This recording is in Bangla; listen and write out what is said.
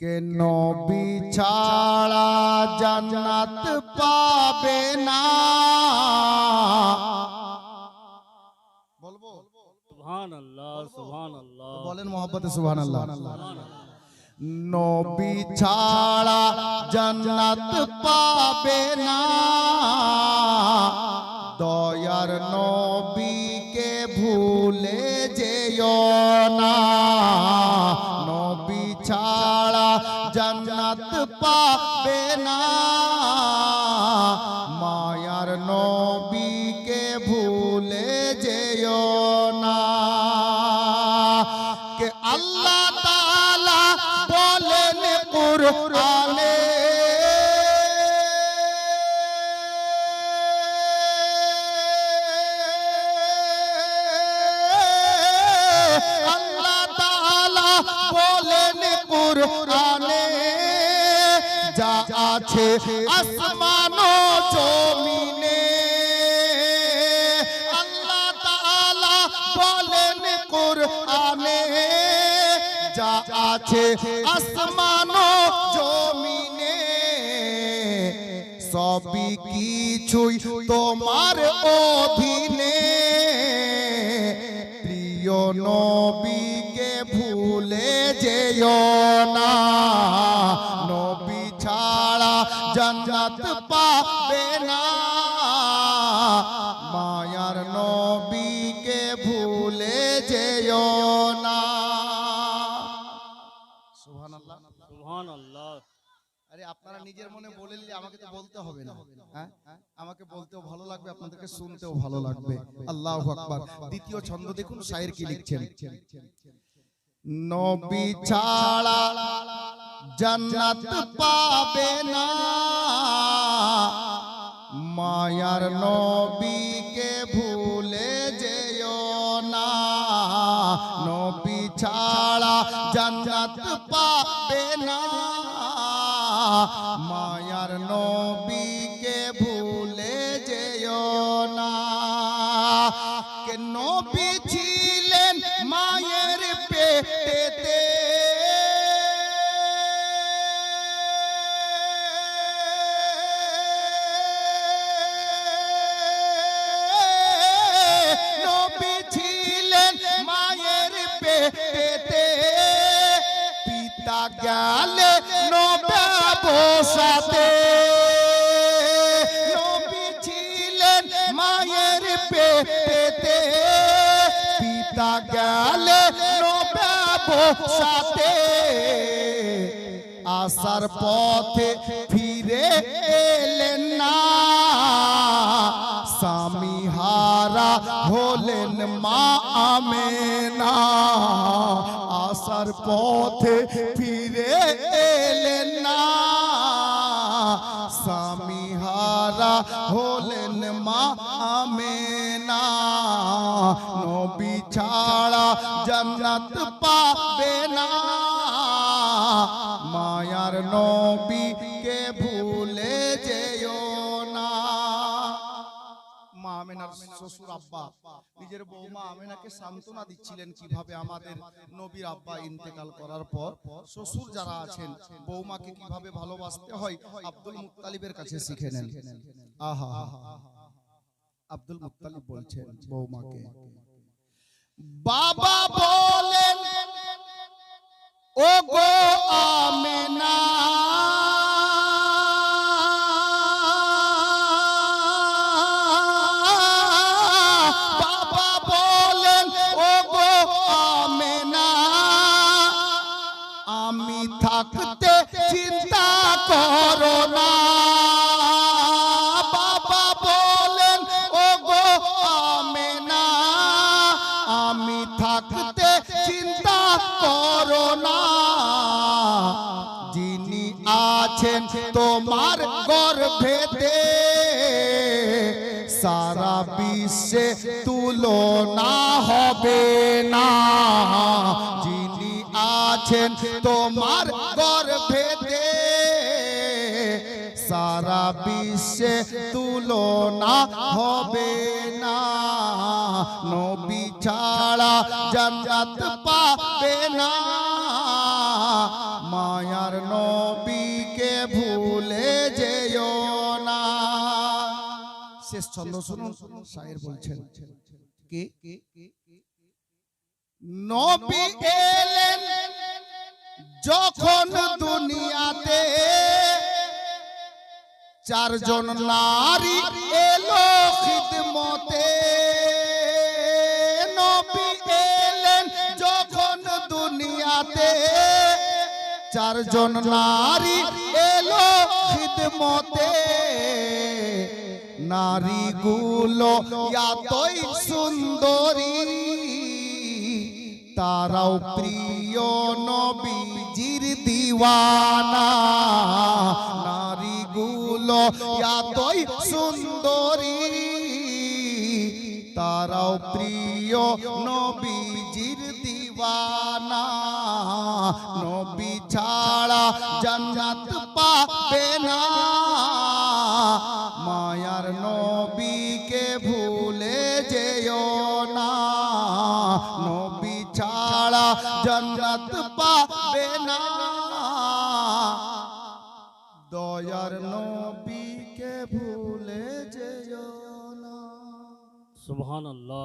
কে নবী ছাড়া জান্নাত পাবে না। বলব? সুবহান আল্লাহ সুবহান আল্লাহ বলেন মোহাম্মদ সুবহান আল্লাহ নবী ছাড়া জান্নাত পাবে না। দয়ার নবীকে ভুলে যেও না। পাবে না। মায়ার নবীকে ভুলে যেও না। কে আল্লাহ তাআলা বলেন কুরআনে? আল্লাহ তাআলা বলেন কুরআনে। আছে আসমান জমিনে। আল্লাহ তাআলা বলেন কোরআনে, যা আছে আসমান জমিনে। সবই কিছুই তোমার অধীনে। প্রিয় নবীকে ভুলে যেও না। জান্নাত পাবে না। মায়ার নবীকে ভুলে যেও না। সুবহানাল্লাহ। সুবহান আল্লাহ আরে আপনারা নিজের মনে বলে নিলে আমাকে তো বলতে হবে না। হ্যাঁ? আমাকে বলতেও ভালো লাগবে আপনাদেরকে শুনতেও ভালো লাগবে। আল্লাহু আকবার। দ্বিতীয় ছন্দ দেখুন শায়ের কি লিখছেন? নবী ছাড়া জান্নাত পাবে না। মায়ার নবীকে ভুলে যেও না। নবী ছাড়া জান্নাত পাবে না। মায়ার নবীকে ভুলে যেও না। কে নবী ছিলেন মায়ের পেটেতে? বসাতে নবী ছিলেন মায়ের পেটেতে পিতা গেলে নবে বসাতে আসার পথে ফিরে এলেন না। স্বামী হারা হলেন মা আমেনা। আসার পথে ফিরে এলেন না। স্বামী হারা হলেন মা আমেনা। নবী ছাড়া জান্নাত পাবে না। মায়ার নবীকে আমেনার শ্বশুর আব্বা। নিজের বৌমা আমেনাকে সান্ত্বনা দিচ্ছিলেন কীভাবে আমাদের নবীর আব্বা ইন্তেকাল করার পর। শ্বশুর যারা আছেন, বৌমাকে কীভাবে ভালোবাসতে হয় আব্দুল মুত্তালিবের কাছে শিখে নেন। আহা আব্দুল মুত্তালিব বলছেন বৌমাকে। বাবা বলেন ও গো আমেনা থাকতে চিন্তা করো না। বাবা বলেন ও গো আমেনা, আমি থাকতে চিন্তা করো না। যিনি আছেন তোমার গর্ভেতে, সারা বিশ্বে তুলনা হবে না। আছেন তোমার গর্ভেতে সারা বিশ্বে তুলনা হবে না। নবী ছাড়া জান্নাত পাবে না। মায়ার নবীকে ভুলে যেও না। শেষ ছন্দ শুনুন, শায়ের বলছেন, কি? নবী এলেন যখন দুনিয়াতে চারজন নারী এলো খিদমতে। নবী এলেন যখন দুনিয়াতে চারজন নারী এলো খিদমতে। নারীগুলো এতই সুন্দরী তারাও প্রিয় নবীজির দিওয়ানা নারীগুলো এতই সুন্দরী। তারাও প্রিয় নবীজির দিওয়ানা নবী ছাড়া জান্নাত পাবে না। দয়ার নবীকে ভুলে যেও না সুবহান আল্লাহ